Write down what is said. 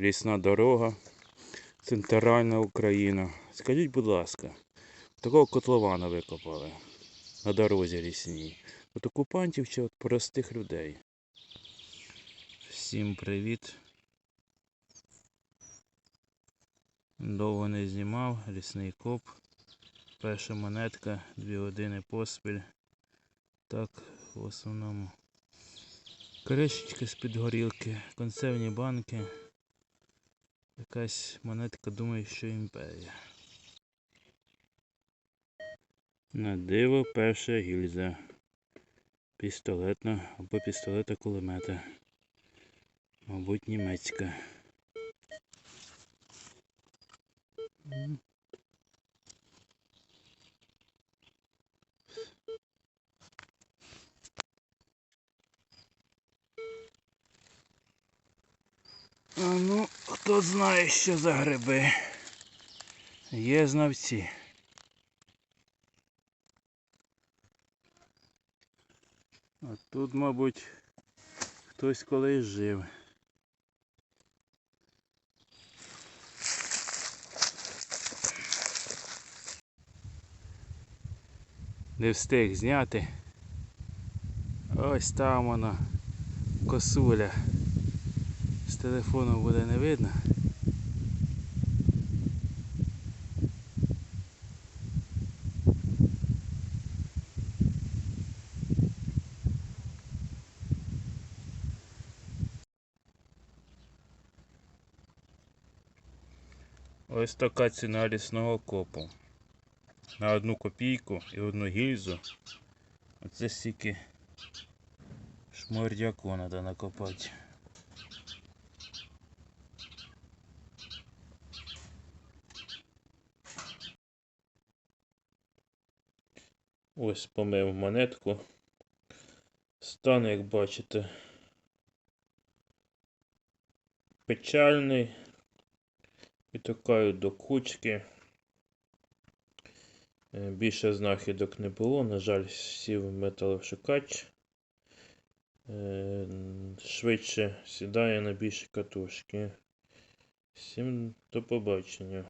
лісна дорога, центральна Україна. Скажіть, будь ласка, такого котлована викопали на дорозі лісній. От окупантів чи от простих людей? Всім привіт. Довго не знімав, лісний коп. Перша монетка, дві години поспіль. Так, в основному. Кришечки з-під горілки, консервні банки. Якась монетка, думаю, що імперія. На диво перша гільза. Пістолетна або пістолета кулемета. Мабуть, німецька. А ну, хто знає, що за гриби. Є знавці. А тут, мабуть, хтось колись жив. Не встиг зняти. Ось там вона косуля. З телефону буде не видно. Ось така ціна лісного копу. На одну копійку і одну гільзу. Оце стільки шмордяку треба накопати. Ось помив монетку. Стан, як бачите, печальний. Підтикаю до кучки. Е, Більше знахідок не було. На жаль, сів металошукач. Е, Швидше сідає на більші катушки. Всім до побачення.